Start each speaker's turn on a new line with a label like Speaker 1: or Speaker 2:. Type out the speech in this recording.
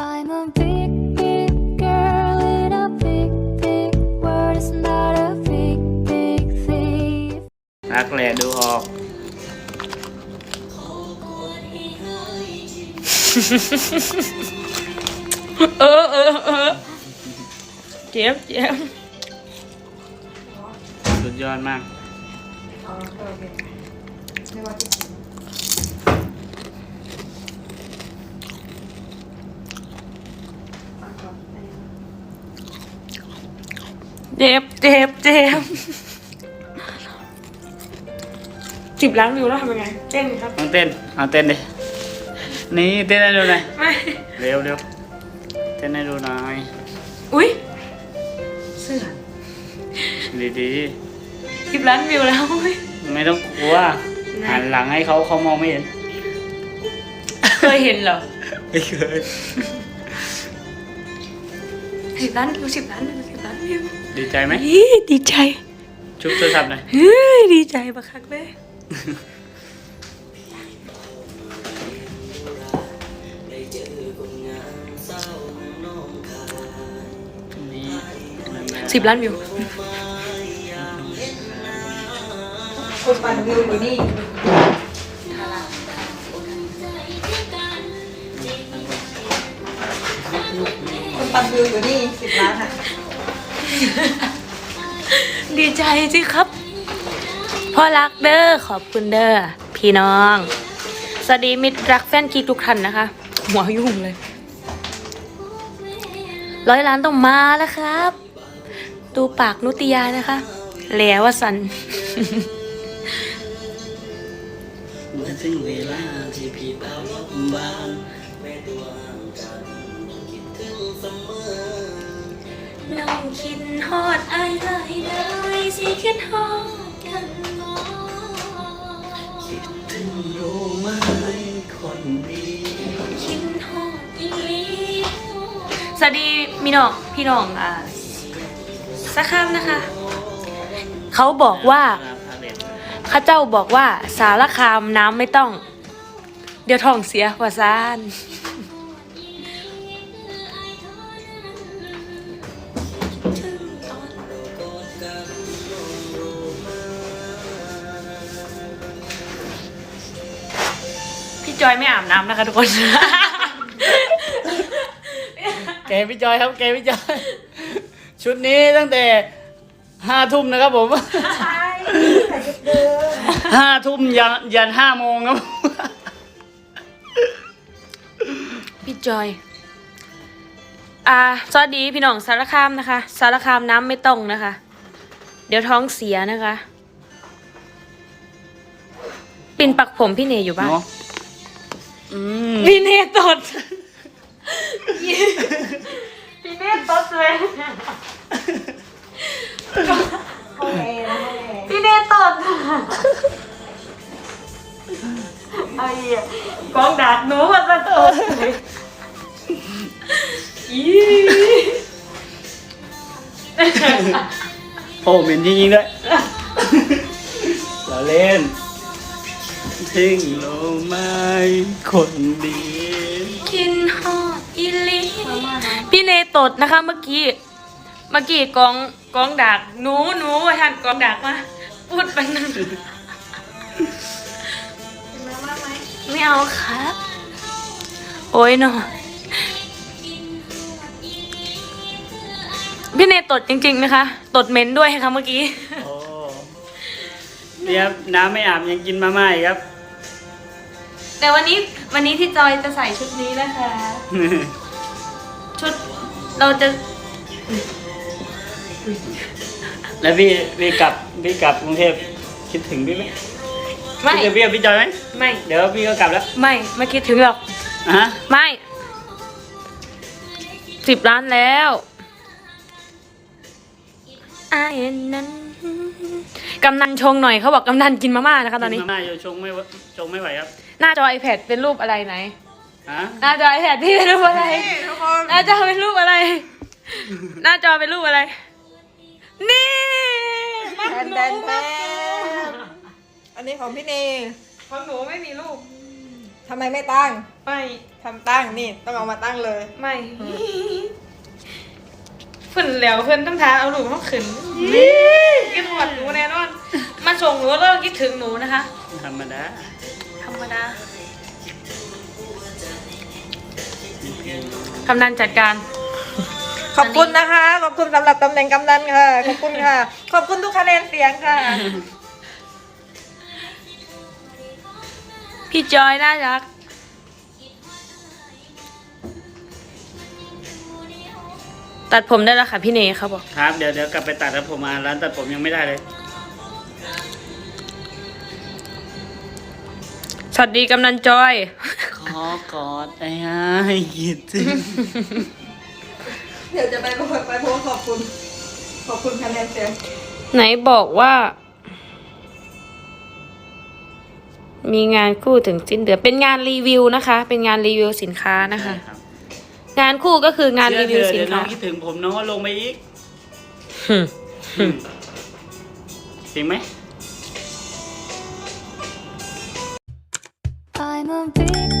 Speaker 1: I'm a big, big girl in a big, big world. It's not a big, big thief.
Speaker 2: รักแหละดูออก
Speaker 3: เออเออเออเจ็บเจ็บ
Speaker 2: สุดยอดมาก
Speaker 3: เจ็บเจ็บเจ็บสิบล้านวิวแล้วทำยังไง เต้นครับ
Speaker 2: ต้องเต้น เอาเต้นดิ นี่เต้นให้ดูหน่อย
Speaker 3: ไม่
Speaker 2: เร็วเร็วเต้นให้ดูหน่อย
Speaker 3: อุ้ยเสื้อ
Speaker 2: ดี
Speaker 3: สิบล้านวิวแล้วอุ้ย
Speaker 2: ๆไม่ต้องกลัว
Speaker 3: ไหน
Speaker 2: หันหลังให้เขาเขามองไม่เห็น
Speaker 3: เคยเห็นเหรอ
Speaker 2: ไม่เคย
Speaker 3: สิบล้านวิวสิบล้านวิวสิบล้านวิว
Speaker 2: ดีใจไหม
Speaker 3: อีดีใจ
Speaker 2: ชุบโทรศัพท์หน่อย
Speaker 3: เฮ้ยดีใจบักคักเลย
Speaker 2: นี่
Speaker 3: สิบล้านวิว
Speaker 4: คนปั่นวิวอยู่นี่คนปั่นวิวอยู่นี่สิบล้านอะ
Speaker 3: ดีใจสิครับ พ่อรักเด้อขอบคุณเด้อพี่น้อง สวัสดีมิตรรักแฟนกีทุกท่านนะคะ หัวยุ่งเลย ร้อยล้านต้องมาแล้วครับ ดูปากนุติยานะคะแล้วว่าสัน
Speaker 2: เมื่อถึงเวลาที่พี่เบาลบบานแม่ตัวห่างกันคิดถึงเสมอ
Speaker 3: น้องคิดฮอดไอ้ไรได้สิคิดฮอดกันบ่
Speaker 2: คิดถึงรู้ไหมคนดี
Speaker 3: คิดฮอดอีหลีสวัสดีมีน้องพี่น้องอ่าสักคำนะคะ เขาบอกว่าข้าเจ้าบอกว่าสารคามน้ำไม่ต้อง เดี๋ยวท้องเสียว่าซาน จอยไม่อาบน้ำนะคะทุกคน
Speaker 2: เกมพี่จอยครับเกมพี่จอย ชุดนี้ตั้งแต่ห้าทุ่มนะครับผม
Speaker 4: ใช่ใส่ชุดเดิม
Speaker 2: ห้าทุ่มยันยันห้าโมงครับผม
Speaker 3: พี่จอย อ่า สวัสดีพี่น้องสารคามนะคะ สารคามน้ำไม่ต้องนะคะ เดี๋ยวท้องเสียนะคะ ปินปักผมพี่เนยอยู่บ้าน
Speaker 2: เนาะ อืม
Speaker 3: พี่เนยตดพี่เนยตดเลย
Speaker 4: ห้องแอร์นะห้องแอร์
Speaker 3: พี่เนยตดไอ้เหี้ยกองดาดหนูมันจะตดเลยอี
Speaker 2: โอ้เหม็นจริงๆด้วยเราเล่น ทิ้งโลไม้คนดี
Speaker 3: กินฮอดอีหลีพี่เนยตดนะคะเมื่อกี้ เมื่อกี้กองกองดากหนูหนูว่าท่านกองดากมาพูดไปหนึ่งไม่เอาครับ โอ้ยเนาะพี่เนยตดจริงๆนะคะ ตดเหม็นด้วยค่ะเมื่อกี้
Speaker 2: โอ้เนี่ยครับน้ำไม่อาบยังกินมาม่าอีกครับ
Speaker 3: แต่วันนี้วันนี้ที่จอยจะใส่ชุดนี้นะคะ ชุดเราจะ
Speaker 2: แล้วพี่พี่กลับพี่กลับกรุงเทพคิดถึงพี่ไหม
Speaker 3: ไม่
Speaker 2: คิดถึงพี่กับพี่จอยไหม
Speaker 3: ไม่
Speaker 2: เดี๋ยวพี่ก็กลับแล้ว
Speaker 3: ไม่ไม่คิดถึงหรอก
Speaker 2: อะฮะ
Speaker 3: ไม่สิบล้านแล้วอายนั้น กำนันชงหน่อยเขาบอกกำนันกินมาม่านะคะตอนนี้
Speaker 2: กิมาม่าอยู่ชงไม่ไหวชงไม่ไหวครับ
Speaker 3: หน้าจอ iPad เป็นรูปอะไรไหน
Speaker 2: ฮะ
Speaker 3: หน้าจอ iPad พี่เป็นรูปอะไร
Speaker 4: ทุกคน
Speaker 3: หน้าจอเป็นรูปอะไร หน้าจอเป็นรูปอะไร นี่
Speaker 4: แดนแดนแดนอันนี้ของพี่เน
Speaker 3: ของหนูไม่มีรูป
Speaker 4: ทำไมไม่ตั้ง
Speaker 3: ไม่
Speaker 4: ทำตั้งนี่ต้องเอามาตั้งเลย
Speaker 3: ไม่เพื่อนแล้วเพื่อนต้องท้าเอาหนูมาขึ้นคิดหอดหนูแน่นอน มาส่งหนูแล้วก็คิดถึงหนูนะคะ
Speaker 2: ธรรมดา
Speaker 3: ธรรมดา กำนันจัดการ
Speaker 4: ขอบคุณนะคะ ขอบคุณสำหรับตำแหน่งกำนันค่ะ ขอบคุณค่ะ ขอบคุณทุกคะแนนเสียงค่ะ
Speaker 3: พี่จอยน่ารัก ตัดผมได้แล้วค่ะพี่เนเขาบอก
Speaker 2: ครับเดี๋ยวเดี๋ยวกลับไปตัดแล้วผมมาร้านตัดผมยังไม่ได้เลย
Speaker 3: สวัสดีกำนันจอย
Speaker 2: ขอกอดไอ้ฮะคิดถึง
Speaker 4: เดี๋ยวจะไปโพสต์ไปโพสต์ขอบคุณ ขอบคุณคะแนนเสียง
Speaker 3: ไหนบอกว่า มีงานคู่ถึงสิ้นเดือนเป็นงานรีวิวนะคะ เป็นงานรีวิวสินค้านะคะ
Speaker 2: ใช่รับ
Speaker 3: งานคู่ก็คืองานรีวิวสิน
Speaker 2: เดี๋ยวน้อ
Speaker 3: ค้า
Speaker 2: งคิดถึงผมน้องก็ลงไปอีก
Speaker 3: หึ
Speaker 2: จริงไหม
Speaker 1: I'm a big